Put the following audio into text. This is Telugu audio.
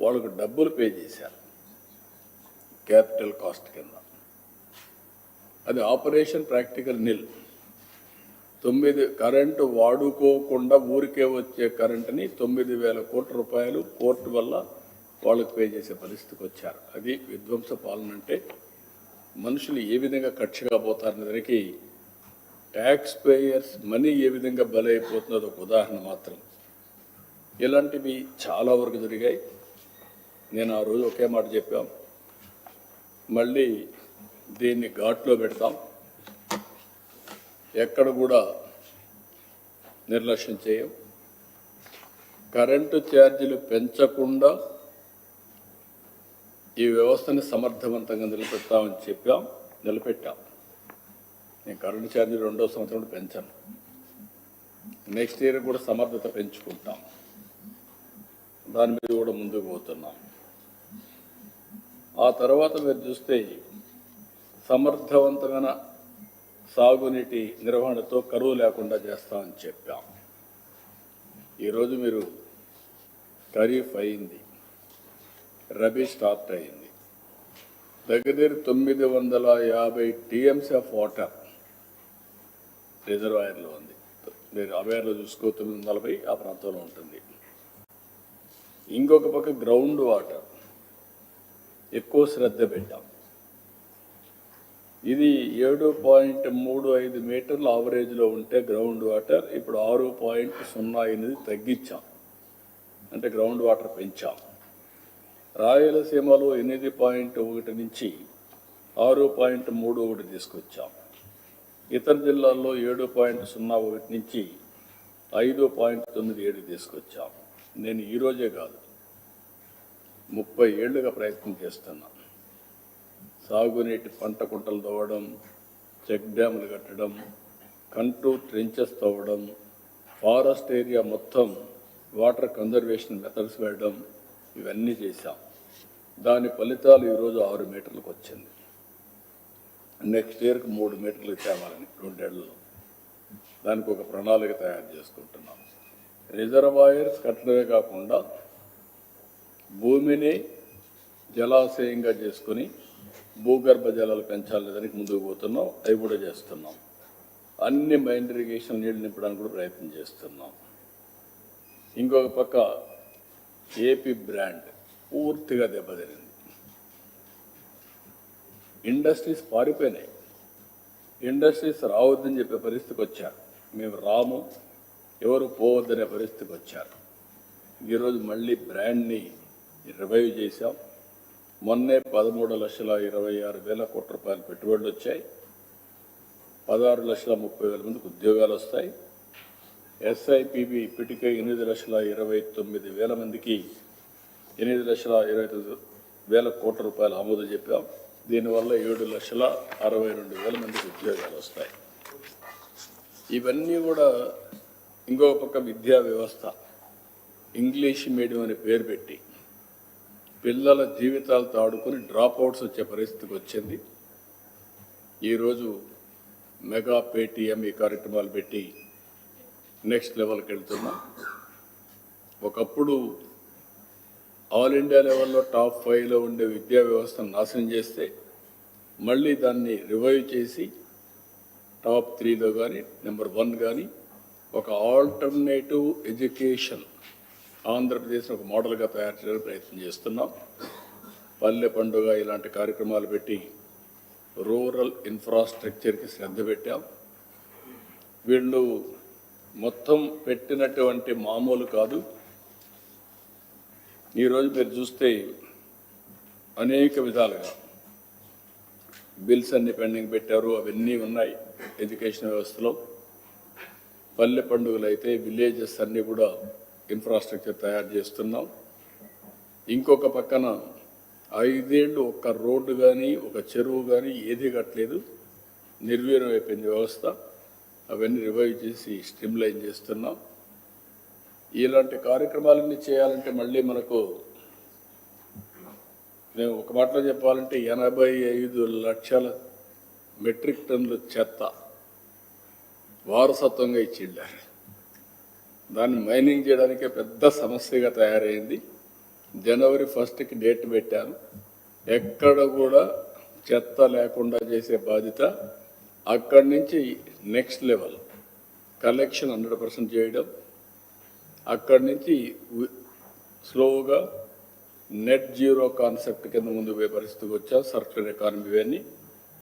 వాళ్ళకు డబ్బులు పే చేశారు. క్యాపిటల్ కాస్ట్ కింద. అది ఆపరేషన్ ప్రాక్టికల్ నిల్. తొమ్మిది కరెంటు వాడుకోకుండా ఊరికే వచ్చే కరెంటుని తొమ్మిది వేల కోట్ల రూపాయలు కోర్టు వల్ల వాళ్ళకు పే చేసే పరిస్థితికి వచ్చారు. అది విధ్వంస పాలన అంటే మనుషులు ఏ విధంగా ఖర్చుగా పోతారనే దానికి ట్యాక్స్ పేయర్స్ మనీ ఏ విధంగా బలైపోతుందో ఒక ఉదాహరణ మాత్రం. ఇలాంటివి చాలా వరకు జరిగాయి. నేను ఆ రోజు ఒకే మాట చెప్పాం. మళ్ళీ దీన్ని ఘాట్లో పెడతాం. ఎక్కడ కూడా నిర్లక్ష్యం చేయం. కరెంటు ఛార్జీలు పెంచకుండా ఈ వ్యవస్థని సమర్థవంతంగా నిలబెడతామని చెప్పాం నిలబెట్టాం. నేను కరెంటు ఛార్జీలు రెండో సంవత్సరం కూడా పెంచాను. నెక్స్ట్ ఇయర్ కూడా సమర్థత పెంచుకుంటాం. దాని మీద కూడా ముందుకు పోతున్నాం. ఆ తర్వాత మీరు చూస్తే సమర్థవంతమైన సాగునీటి నిర్వహణతో కరువు లేకుండా చేస్తామని చెప్పాం. ఈరోజు మీరు ఖరీఫ్ అయింది రబీ స్టార్ట్ అయింది. దగ్గర దగ్గర తొమ్మిది వందల యాభై టీఎంసీ ఆఫ్ వాటర్ రిజర్వాయర్లో ఉంది. మీరు అవేర్లో చూసుకో తొమ్మిది నలభై ఆ ప్రాంతంలో ఉంటుంది. ఇంకొక పక్క గ్రౌండ్ వాటర్. ఎక్కువ శ్రద్ధ పెట్టాం. ఇది ఏడు పాయింట్ మూడు ఐదు మీటర్ల ఆవరేజ్లో ఉంటే గ్రౌండ్ వాటర్ ఇప్పుడు ఆరు పాయింట్ సున్నా ఎనిమిది తగ్గించాం. అంటే గ్రౌండ్ వాటర్ పెంచాం. రాయలసీమలో ఎనిమిది పాయింట్ ఒకటి నుంచి ఆరు పాయింట్ మూడు ఒకటి తీసుకొచ్చాం. ఇతర జిల్లాల్లో ఏడు పాయింట్ సున్నా ఒకటి నుంచి ఐదు పాయింట్ తొమ్మిది ఏడు తీసుకొచ్చాం. నేను ఈరోజే కాదు. ముప్పై ఏళ్ళుగా ప్రయత్నం చేస్తున్నా. సాగునీటి పంట కుంటలు తవ్వడం చెక్ డ్యాములు కట్టడం కంటూర్ ట్రెంచెస్ తవ్వడం ఫారెస్ట్ ఏరియా మొత్తం వాటర్ కన్జర్వేషన్ మెథడ్స్ వేయడం ఇవన్నీ చేశాం. దాని ఫలితాలు ఈరోజు ఆరు మీటర్లకు వచ్చింది. నెక్స్ట్ ఇయర్కి మూడు మీటర్లు తేవాలని రెండేళ్ళలో దానికి ఒక ప్రణాళిక తయారు చేసుకుంటున్నాం. రిజర్వాయర్స్ కట్టడమే కాకుండా భూమిని జలాశయంగా చేసుకుని భూగర్భ జలాలు పెంచాలి దానికి ముందుకు పోతున్నాం. అవి కూడా చేస్తున్నాం. అన్ని మైండ్ ఇరిగేషన్ నీళ్ళు నింపడానికి కూడా ప్రయత్నం చేస్తున్నాం. ఇంకొక పక్క ఏపీ బ్రాండ్ పూర్తిగా దెబ్బతినింది. ఇండస్ట్రీస్ పారిపోయినాయి. ఇండస్ట్రీస్ రావద్దని చెప్పే పరిస్థితికి వచ్చారు. మేము రాము ఎవరు పోవద్దనే పరిస్థితికి వచ్చారు. ఈరోజు మళ్ళీ బ్రాండ్ని రివైవ్ చేశాం. మొన్నే పదమూడు లక్షల ఇరవై ఆరు వేల కోట్ల రూపాయలు పెట్టుబడులు వచ్చాయి. పదహారు లక్షల ముప్పై వేల మందికి ఉద్యోగాలు వస్తాయి. ఎస్ఐపిబి ఇప్పటికే ఎనిమిది లక్షల ఇరవై తొమ్మిది వేల మందికి ఎనిమిది లక్షల ఇరవై తొమ్మిది వేల కోట్ల రూపాయలు ఆమోదం చెప్పాం. దీనివల్ల ఏడు లక్షల అరవై రెండు వేల మందికి ఉద్యోగాలు వస్తాయి. ఇవన్నీ కూడా ఇంకొక పక్క విద్యా వ్యవస్థ. ఇంగ్లీష్ మీడియం అనే పేరు పెట్టి పిల్లల జీవితాలతో ఆడుకొని డ్రాప్ అవుట్స్ వచ్చే పరిస్థితికి వచ్చింది. ఈరోజు మెగా పేటీఎం ఈ కార్యక్రమాలు పెట్టి నెక్స్ట్ లెవెల్కి వెళ్తున్నాం. ఒకప్పుడు ఆల్ ఇండియా లెవెల్లో టాప్ ఫైవ్లో ఉండే విద్యా వ్యవస్థను నాశనం చేస్తే మళ్ళీ దాన్ని రివైవ్ చేసి టాప్ త్రీలో కానీ నెంబర్ వన్ కానీ ఒక ఆల్టర్నేటివ్ ఎడ్యుకేషన్ ఆంధ్రప్రదేశ్ని ఒక మోడల్గా తయారు చేయడానికి ప్రయత్నం చేస్తున్నాం. పల్లె పండుగ ఇలాంటి కార్యక్రమాలు పెట్టి రూరల్ ఇన్ఫ్రాస్ట్రక్చర్కి శ్రద్ధ పెట్టాం. వీళ్ళు మొత్తం పెట్టినటువంటి మామూలు కాదు. ఈరోజు మీరు చూస్తే అనేక విధాలుగా బిల్స్ అన్ని పెండింగ్ పెట్టారు. అవన్నీ ఉన్నాయి ఎడ్యుకేషన్ వ్యవస్థలో. పల్లె పండుగలు అయితే విలేజెస్ అన్నీ కూడా ఇన్ఫ్రాస్ట్రక్చర్ తయారు చేస్తున్నాం. ఇంకొక పక్కన ఐదేళ్ళు ఒక రోడ్డు కానీ ఒక చెరువు కానీ ఏది కట్టలేదు. నిర్వీర్యం అయిపోయింది వ్యవస్థ. అవన్నీ రివైవ్ చేసి స్ట్రీమ్లైన్ చేస్తున్నాం. ఇలాంటి కార్యక్రమాలన్నీ చేయాలంటే మళ్ళీ మనకు నేను ఒక మాటలో చెప్పాలంటే ఎనభై ఐదు లక్షల మెట్రిక్ టన్నుల చెత్త వారసత్వంగా ఇచ్చిండారు. దాన్ని మైనింగ్ చేయడానికే పెద్ద సమస్యగా తయారైంది. జనవరి ఫస్ట్కి డేట్ పెట్టాను. ఎక్కడ కూడా చెత్త లేకుండా చేసే బాధ్యత అక్కడి నుంచి next level. Collection hundred percent చేయడం. అక్కడి నుంచి స్లోగా నెట్ జీరో కాన్సెప్ట్ కింద ముందు పోయే పరిస్థితికి వచ్చా సర్కులర్ ఎకానమీ ఇవన్నీ.